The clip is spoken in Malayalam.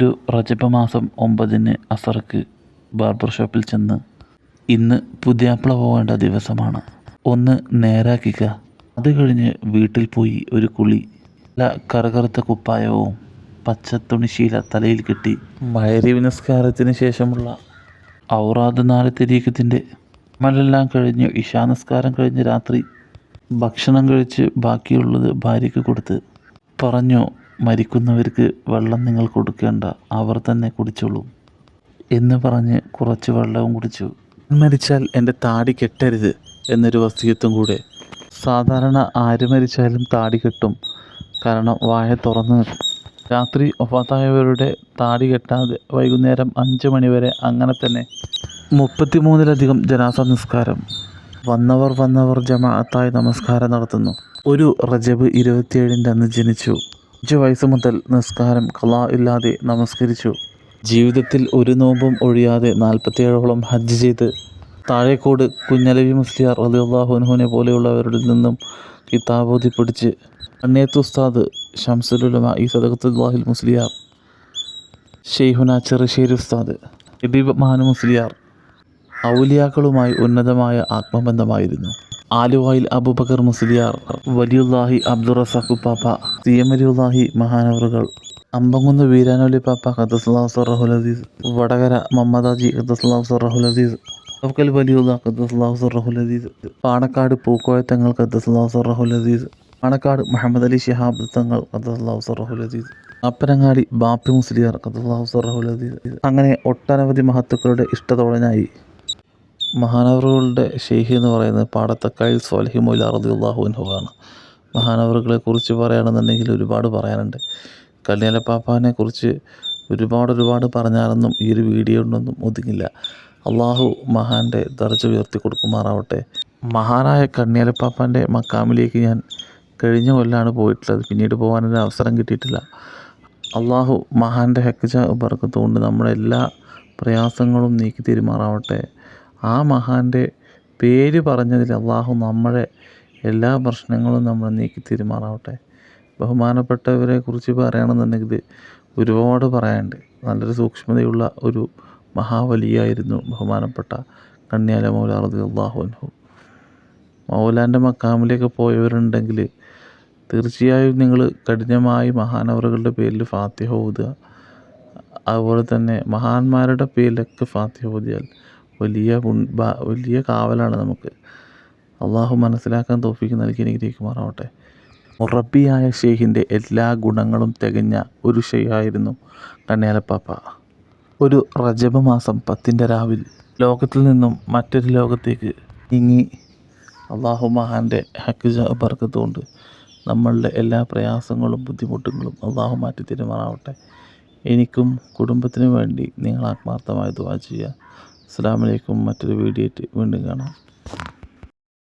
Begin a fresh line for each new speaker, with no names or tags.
ഒരു റജബ മാസം ഒമ്പതിന് അസർക്ക് ബാർബർ ഷോപ്പിൽ ചെന്ന് ഇന്ന് പുതിയാപ്പിള പോകേണ്ട ദിവസമാണ്. ഒന്ന് നേരാക്കിക്ക. അത് കഴിഞ്ഞ് വീട്ടിൽ പോയി ഒരു കുളി. നല്ല കറുകറുത്ത കുപ്പായവും പച്ചത്തുണിശീല തലയിൽ കെട്ടി മയരി നിസ്കാരത്തിന് ശേഷമുള്ള ഔറാദ് നാല് മലെല്ലാം കഴിഞ്ഞ് ഇഷാ നിസ്കാരം കഴിഞ്ഞ് രാത്രി ഭക്ഷണം കഴിച്ച് ബാക്കിയുള്ളത് ഭാര്യയ്ക്ക് കൊടുത്ത് പറഞ്ഞു മരിക്കുന്നവർക്ക് വെള്ളം നിങ്ങൾ കൊടുക്കേണ്ട അവർ തന്നെ കുടിച്ചോളും. എന്ന് പറഞ്ഞ് കുറച്ച് വെള്ളവും കുടിച്ചു. മരിച്ചാൽ എന്റെ താടി കെട്ടരുത് എന്നൊരു വസ്തുത്വം കൂടെ. സാധാരണ ആര് മരിച്ചാലും താടി കെട്ടും. കാരണം വായ തുറന്ന് രാത്രി ഒഫാത്തായവരുടെ താടി കെട്ടാതെ വൈകുന്നേരം അഞ്ച് മണിവരെ അങ്ങനെ തന്നെ. മുപ്പത്തിമൂന്നിലധികം ജനാസ നിസ്കാരം. വന്നവർ വന്നവർ ജമാഅത്തായി നമസ്കാരം നടത്തുന്നു. ഒരു റജബ് ഇരുപത്തിയേഴിന്റെ അന്ന് ജനിച്ചു. അഞ്ച് വയസ്സ് മുതൽ നിസ്കാരം കലാ ഇല്ലാതെ നമസ്കരിച്ചു. ജീവിതത്തിൽ ഒരു നോമ്പും ഒഴിയാതെ നാൽപ്പത്തിയേഴോളം ഹജ്ജ് ചെയ്ത് താഴേക്കോട് കുഞ്ഞലവി മുസ്ലിയാർ അലിയുള്ളാഹുനഹുനെ പോലെയുള്ളവരിൽ നിന്നും കിതാബോധി പിടിച്ച് അന്നേത്ത് ഉസ്താദ് ഷംസുലുലമ ഈ സദഖത്തുല്ലാഹിൽ മുസ്ലിയാർ ഷെയ്ഹുന ചെറുശ്ശേരി ഉസ്താദ് ഹബീബ് മഹാനു മുസ്ലിയാർ ഔലിയാക്കളുമായി ഉന്നതമായ ആത്മബന്ധമായിരുന്നു. ആലുവായിൽ അബുബക്കർ മുസ്ലിയാർ വലിയുല്ലാഹി അബ്ദുറസാഖു പാപ്പ സി എം അലിയുല്ലാഹി മഹാനവറുകൾ അമ്പങ്കുന്ന് വീരാനോലി പാപ്പ ഖദ്ദസ്ലാഹു സറഹുൽ അസീസ് വടകര മമ്മദാജി ഖദ്ദസ്ലാഹു സറഹുൽ അസീസ് അബ്കൽ വലിയുള്ള ഖദ്ദസ്ലാഹു സറഹുൽ അസീസ് പാണക്കാട് പൂക്കോയ തങ്ങൾ ഖദ്ദസ്ലാഹു സറഹുൽ അസീസ് പാണക്കാട് മുഹമ്മദ് അലി ഷിഹാബ് തങ്ങൾ ഖദ്ദസ്ലാഹു സറഹുൽ അസീസ് അപ്പനങ്ങാടി ബാപ്പി മുസ്ലിയാർ ഖദ്ദസ്ലാഹു സറഹുൽ അസീസ് അങ്ങനെ ഒട്ടനവധി മഹത്തുക്കളുടെ ഇഷ്ടതോഴനായി മഹാനവറുകളുടെ ഷെയ്ഖ് എന്ന് പറയുന്നത് പാടത്തക്കായിൽ മൊയ്ല റദിയുള്ളാഹു അൻഹുവാണ്. മഹാനവറുകളെ കുറിച്ച് പറയുകയാണെന്നുണ്ടെങ്കിൽ ഒരുപാട് പറയാനുണ്ട്. കല്യാണപ്പാപ്പാനെ കുറിച്ച് ഒരുപാട് ഒരുപാട് പറഞ്ഞാലൊന്നും ഈ ഒരു വീഡിയോ കൊണ്ടൊന്നും ഒതുങ്ങില്ല. അള്ളാഹു മഹാന്റെ ദർജ ഉയർത്തി കൊടുക്കുമാറാവട്ടെ. മഹാനായ കണ്ണിയാലപ്പാപ്പാന്റെ മക്കാമിലേക്ക് ഞാൻ കഴിഞ്ഞ കൊല്ലാണ് പോയിട്ടുള്ളത്. പിന്നീട് പോകാനൊരു അവസരം കിട്ടിയിട്ടില്ല. അള്ളാഹു മഹാന്റെ ഹെക്കജ ഉപർക്കത്തുകൊണ്ട് നമ്മുടെ എല്ലാ പ്രയാസങ്ങളും നീക്കി തീരുമാറാവട്ടെ ആ മഹാന്റെ പേര് പറഞ്ഞതിൽ അള്ളാഹു നമ്മളെ എല്ലാ പ്രശ്നങ്ങളും നമ്മൾ നീക്കി തീരുമാറാവട്ടെ. ബഹുമാനപ്പെട്ടവരെ കുറിച്ച് പറയുകയാണെന്നുണ്ടെങ്കിൽ ഒരുപാട് പറയാനുണ്ട്. നല്ലൊരു സൂക്ഷ്മതയുള്ള ഒരു മഹാവലിയായിരുന്നു ബഹുമാനപ്പെട്ട കണ്ണിയാല മൗല അറുതി അള്ളാഹു അൻഹു. മൗലാന്റെ മക്കാമിലേക്ക് പോയവരുണ്ടെങ്കിൽ തീർച്ചയായും നിങ്ങൾ കഠിനമായി മഹാനവറുകളുടെ പേരിൽ ഫാത്തിഹ ഓതുക. അതുപോലെ തന്നെ മഹാന്മാരുടെ പേരിലൊക്കെ ഫാത്തിഹ ഓതിയാൽ വലിയ വലിയ കാവലാണ് നമുക്ക്. അള്ളാഹു മനസ്സിലാക്കാൻ തോഫിക്ക് നൽകി അനുഗ്രഹിക്കുമാറാവട്ടെ. മുറബിയായ ഷെയ്ഖിന്റെ എല്ലാ ഗുണങ്ങളും തികഞ്ഞ ഒരു ഷെയ്ഖായിരുന്നു കണ്ണേലപ്പാപ്പ ഒരു റജബ് മാസം പത്തിന്റെ രാവിൽ ലോകത്തിൽ നിന്നും മറ്റൊരു ലോകത്തേക്ക് നീങ്ങി അള്ളാഹു മഹാന്റെ ഹക്കുജ ബർക്കത്തുകൊണ്ട് നമ്മളുടെ എല്ലാ പ്രയാസങ്ങളും ബുദ്ധിമുട്ടുകളും അള്ളാഹു മാറ്റി തീരുമാറാവട്ടെ എനിക്കും കുടുംബത്തിനു വേണ്ടി നിങ്ങൾ ആത്മാർത്ഥമായി ദുവാ ചെയ്യുക. അസ്സാം വലൈക്കും മറ്റൊരു വീഡിയോ വീണ്ടും കാണാം.